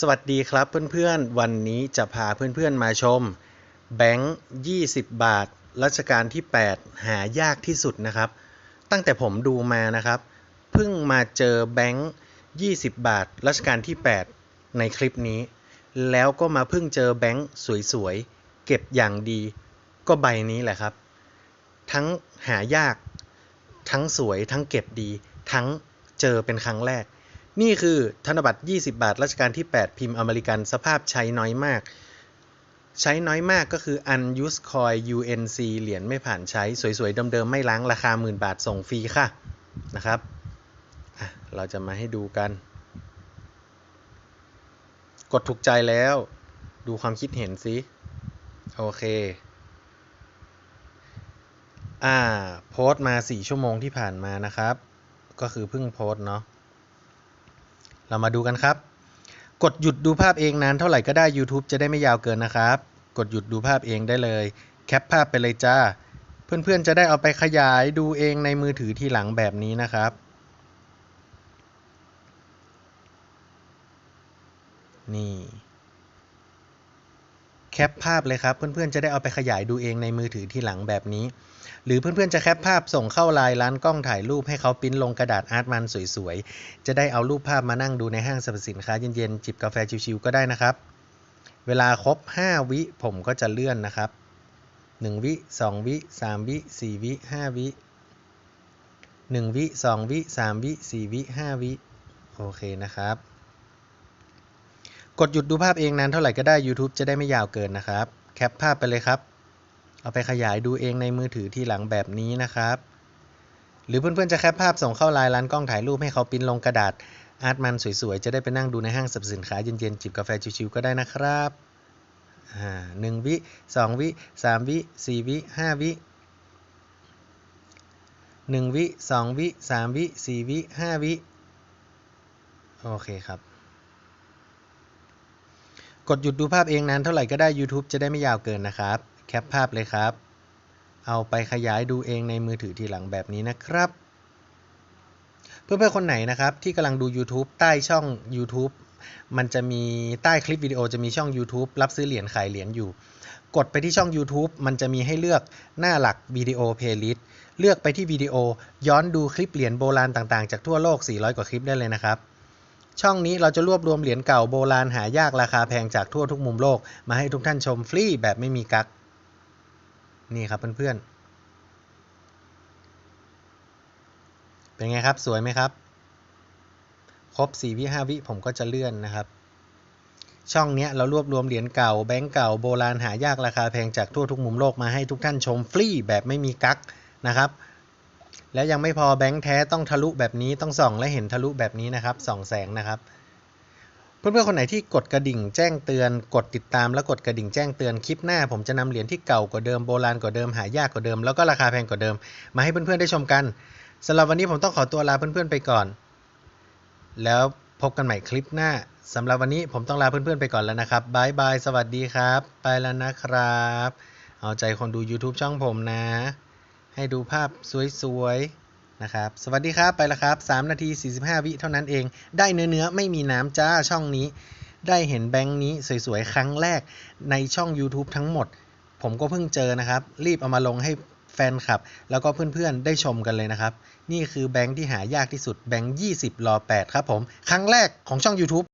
สวัสดีครับเพื่อนๆ วันนี้จะพาเพื่อนๆมาชม แบงค์ 20 บาท รัชกาลที่ 8 หายากที่สุดนะครับ ตั้งแต่ผมดูมานะครับ เพิ่งมาเจอแบงค์ 20 บาท รัชกาลที่ 8 ในคลิปนี้ แล้วก็มาเพิ่งเจอแบงค์สวยๆ เก็บอย่างดี ก็ใบนี้แหละครับ ทั้งหายาก ทั้งสวย ทั้งเก็บดี ทั้งเจอเป็นครั้งแรก นี่คือธนบัตร 20 บาทรัชกาลที่ 8 พิมพ์อเมริกันสภาพใช้น้อยมาก ใช้น้อยมากก็คือ unused coin UNC เหรียญไม่ผ่านใช้ สวยๆเดิมๆไม่ล้างราคาหมื่นบาทส่งฟรีค่ะนะครับเราจะมาให้ดูกัน กดถูกใจแล้ว ดูความคิดเห็นสิโอเค อ่า โพสต์มา 4 ชั่วโมงที่ผ่านมานะครับ ก็คือเพิ่งโพสต์เนาะ เรามาดูกันครับ กดหยุดดูภาพเองนานเท่าไหร่ก็ได้ YouTube จะได้ไม่ยาวเกินนะครับ กดหยุดดูภาพเองได้เลย แคปภาพไปเลยจ้า เพื่อนๆจะได้เอาไปขยายดูเองในมือถือทีหลังแบบนี้นะครับ นี่ แคปภาพเลยครับ เพื่อนๆจะได้เอาไปขยายดูเองในมือถือที่หลังแบบนี้ หรือเพื่อนๆจะแคปภาพส่งเข้าไลน์ร้านกล้องถ่ายรูปให้เขาปิ้นลงกระดาษอาร์ตมันสวยๆ จะได้เอารูปภาพมานั่งดูในห้างสรรพสินค้าเย็นๆ จิบกาแฟชิวๆก็ได้นะครับ เวลาครบ 5 วิผมก็จะเลื่อนนะครับ 1 วิ 2 วิ 3 วิ 4 วิ 5 วิ 1 วิ 2 วิ 3 วิ 4 วิ 5 วิ โอเคนะครับ กดหยุดดูภาพเองนานเท่าไหร่ก็ได้ YouTube จะได้ไม่ยาวเกินนะครับ แคปภาพไปเลยครับ เอาไปขยายดูเองในมือถือที่หลังแบบนี้นะครับ หรือเพื่อนๆจะแคปภาพส่งเข้าไลน์ร้านกล้องถ่ายรูปให้เขาปิ้นลงกระดาษอาร์ตมันสวยๆ จะได้ไปนั่งดูในห้างสรรพสินค้าเย็นๆ จิบกาแฟชิวๆก็ได้นะครับอ่าหนึ่งวิสองวิสามวิสี่วิห้าวิหนึ่งวิสองวิสามวิสี่วิห้าวิ โอเคครับ กดหยุดดูภาพเองนานเท่าไหร่ก็ได้ YouTube จะได้ไม่ยาวเกินนะครับ แคปภาพเลยครับ เอาไปขยายดูเองในมือถือทีหลังแบบนี้นะครับ เพื่อนๆคนไหนนะครับที่กำลังดู YouTube ใต้ช่อง YouTube มันจะมีใต้คลิปวิดีโอจะมีช่อง YouTube รับซื้อเหรียญขายเหรียญอยู่ กดไปที่ช่อง YouTube มันจะมีให้เลือกหน้าหลักวิดีโอเพลย์ลิสต์เลือกไปที่วิดีโอย้อนดูคลิปเหรียญโบราณต่างๆ จากทั่วโลก 400 กว่าคลิปได้เลยนะครับ ช่องนี้เราจะรวบรวมเหรียญเก่าโบราณหายากราคาแพงจากทั่วทุกมุมโลก มาให้ทุกท่านชมฟรีแบบไม่มีกักนี่ครับเพื่อนๆ เป็นไงครับสวยไหมครับ ครบ 4 วิ5วิผมก็จะเลื่อนนะครับ ช่องนี้เรารวบรวมเหรียญเก่าแบงก์เก่าโบราณหายากราคาแพงจากทั่วทุกมุมโลกมาให้ทุกท่านชมฟรีแบบไม่มีกักนะครับ แล้วยังไม่พอแบงค์แท้ต้องทะลุแบบนี้ต้องส่องและเห็นทะลุแบบนี้นะครับส่องแสงนะครับ เพื่อนๆคนไหนที่กดกระดิ่งแจ้งเตือน กดติดตามแล้วกดกระดิ่งแจ้งเตือนคลิปหน้า ผมจะนำเหรียญที่เก่ากว่าเดิมโบราณกว่าเดิมหายากกว่าเดิมแล้วก็ราคาแพงกว่าเดิม มาให้เพื่อนๆได้ชมกันสำหรับวันนี้ผมต้องขอตัวลาเพื่อนๆไปก่อน แล้วพบกันใหม่คลิปหน้าสำหรับวันนี้ผมต้องลาเพื่อนๆไปก่อนแล้วนะครับบายบายสวัสดีครับ ไปแล้วนะครับ เอาใจคนดู YouTube ช่องผมนะ ให้ดูภาพสวยๆนะครับ สวัสดีครับไปแล้วครับ 3 นาที 45 วิเท่านั้นเอง ได้เนื้อๆไม่มีน้ำจ้าช่องนี้ ได้เห็นแบงค์นี้สวยๆ ครั้งแรกในช่อง YouTube ทั้งหมด ผมก็เพิ่งเจอนะครับ รีบเอามาลงให้แฟนคลับ แล้วก็เพื่อนๆ ได้ชมกันเลยนะครับ นี่คือแบงค์ที่หายากที่สุดแบงค์20รอ8ครับผม ครั้งแรกของช่อง YouTube